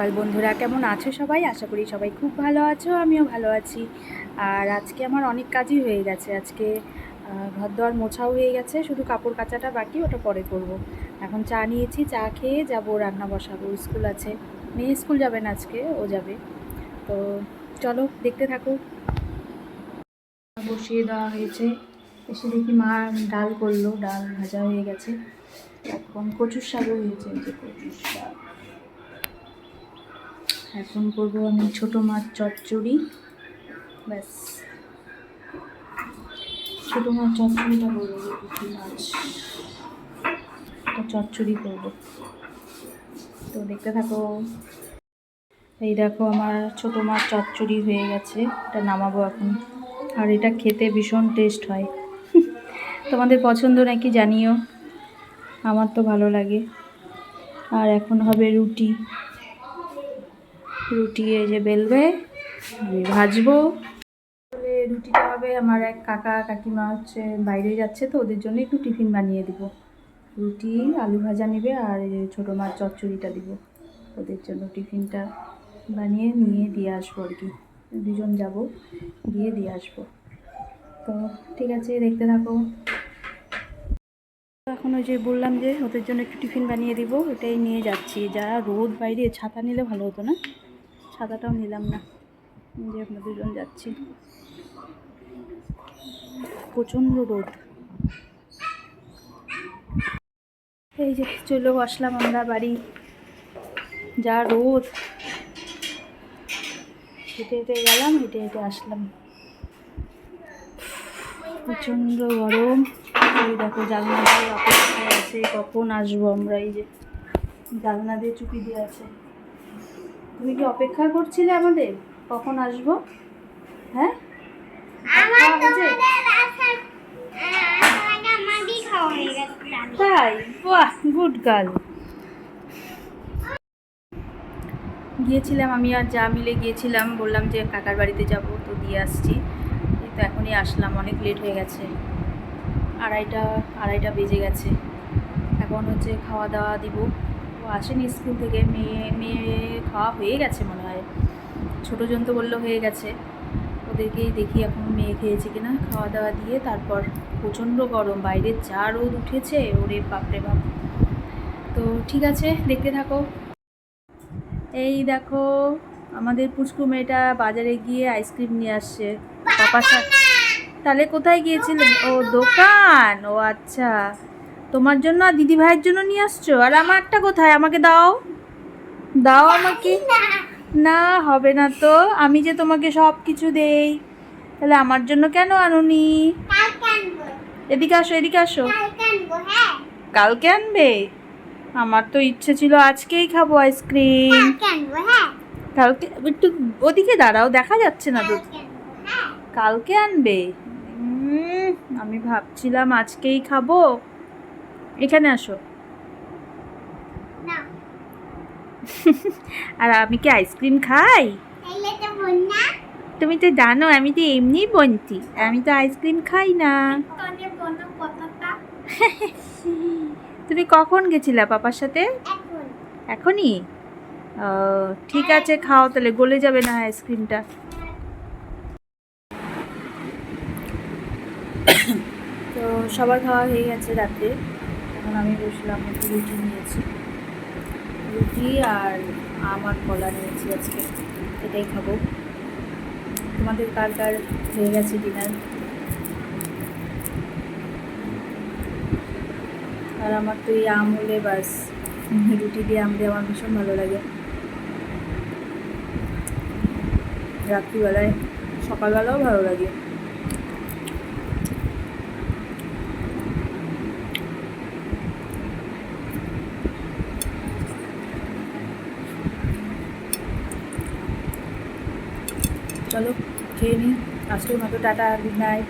সকাল। বন্ধুরা, কেমন আছো সবাই? আশা করি সবাই খুব ভালো আছো, আমিও ভালো আছি। আর আজকে আমার অনেক কাজই হয়ে গেছে। আজকে ঘর দোয়ার মোছাও হয়ে গেছে, শুধু কাপড় কাচাটা বাকি, ওটা পরে করব। এখন চা নিয়েছি, চা খেয়ে যাব, রান্না বসাবো। স্কুল আছে। মেয়ে স্কুল যাবে না আজকে, ও যাবে। তো চলো, দেখতে থাকো। বসিয়ে দেওয়া হয়েছে। এসে দেখি মা ডাল করল। ডাল ভাজা হয়ে গেছে। এখন কচুর শাকও হয়েছে যে কচুর শাক। এখন করব আমি ছোটো মাছ চচ্চড়ি। ব্যাস। ছোটো মাছ চচ্চড়িটা করব পুঁটি মাছ। চচ্চড়ি করব। তো দেখতে থাকো। এই দেখো আমার ছোটো মাছ চচ্চড়ি হয়ে গেছে, এটা নামাবো এখন। আর এটা খেতে ভীষণ টেস্ট হয়। তোমাদের পছন্দ নাকি জানিও। আমার তো ভালো লাগে। আর এখন হবে রুটি। রুটি, এই যে বেলবে, ভাজবো। তাহলে রুটিটা হবে আমার এক কাকা, কাকিমা হচ্ছে বাইরে যাচ্ছে, তো ওদের জন্য একটু টিফিন বানিয়ে দিব। রুটি, আলু ভাজা নেবে আর ছোটো মাছ চচ্চড়িটা দিব। ওদের জন্য টিফিনটা বানিয়ে নিয়ে দিয়ে আসব আর কি। দুজন যাব, গিয়ে দিয়ে আসব। তো ঠিক আছে, দেখতে থাকো। এখন ওই যে বললাম যে ওদের জন্য একটু টিফিন বানিয়ে দিব, ওটাই নিয়ে যাচ্ছি। যা রোদ বাইরে, ছাতা নিলে ভালো হতো না? ছাতাটাও নিলাম না। যে আমরা দুজন যাচ্ছি। প্রচণ্ড রোদ। এই যে চলেও আসলাম আমরা বাড়ি। যা রোদ। হেঁটে হেঁটে গেলাম, হেঁটে হেঁটে আসলাম। প্রচণ্ড গরম। এই দেখো জানলা দিয়ে আছে, কখন আসব আমরা? এই যে জানলা দিয়ে চুপি দিয়ে আছে। তুমি কি অপেক্ষা করছিলে আমাদের? কখন আসব? হ্যাঁ? জানি। তাই? বাহ গুড গার্ল। গিয়েছিলাম আমি আর যা মিলে গিয়েছিলাম বললাম যে কাকার বাড়িতে যাব তো দিয়ে আসছি। তো এখনই আসলাম অনেক লেট হয়ে গেছে। আড়াইটা আড়াইটা বেজে গেছে। এখন হচ্ছে খাওয়া দাওয়া দিব। আসেনি স্কুল থেকে, মেয়ে মেয়ে খাওয়া হয়ে গেছে মনে হয়। ছোটো জন তো বলল হয়ে গেছে। ওদেরকেই দেখি এখন মেয়ে খেয়েছে কিনা। খাওয়া দাওয়া দিয়ে তারপর প্রচণ্ড গরম বাইরে যা রোদ উঠেছে, ওরে বাপরে বাপ। তো ঠিক আছে, দেখতে থাকো। এই দেখো, আমাদের পুচকু মেয়েটা বাজারে গিয়ে আইসক্রিম নিয়ে আসছে। পাপার তাহলে কোথায় গিয়েছিলেন? ও দোকান? ও আচ্ছা। তোমার জন্য আর দিদি ভাইয়ের জন্য নিয়ে আসছো? আর আমারটা কোথায়? আমাকে দাও। দাও আমাকে। না হবে না তো। আমি যে তোমাকে সব কিছু দেই। তাহলে আমার জন্য কেন আনুনি। এদিকে আসো এদিকে আসো। কালকে আনব, আমার তো ইচ্ছে ছিল আজকেই খাব আইসক্রিম। কালকে একটু ওদিকে দাঁড়াও দেখা যাচ্ছে না হ্যাঁ। কালকে আনবে? আমি ভাবছিলাম আজকেই খাব। এখানে আসো। আর আমি কি আইসক্রিম খাই। তুমি তো জানো আমি তো এমনি বনছি আমি তো আইসক্রিম খাই না? তুমি কখন গেছিলা পাপার সাথে? এখনই? ঠিক আছে খাও তাহলে গলে যাবে না আইসক্রিমটা তো সবার খাওয়া হয়ে গেছে রাত্রে। এখন আমি বসলাম, একটু রুটি নিয়েছি। রুটি আর আমার কলা নিয়েছি আজকে, এটাই খাব। তোমাদের কার কার হয়ে গেছে ডিনার আর আমার তো এই আম হলে বাস, রুটি দিয়ে আম দিয়ে আমার ভীষণ ভালো লাগে। রাত্রিবেলায় সকালবেলাও ভালো লাগে। চলো খেয়ে নিই। আজকের মতো টাটা গুড নাইট।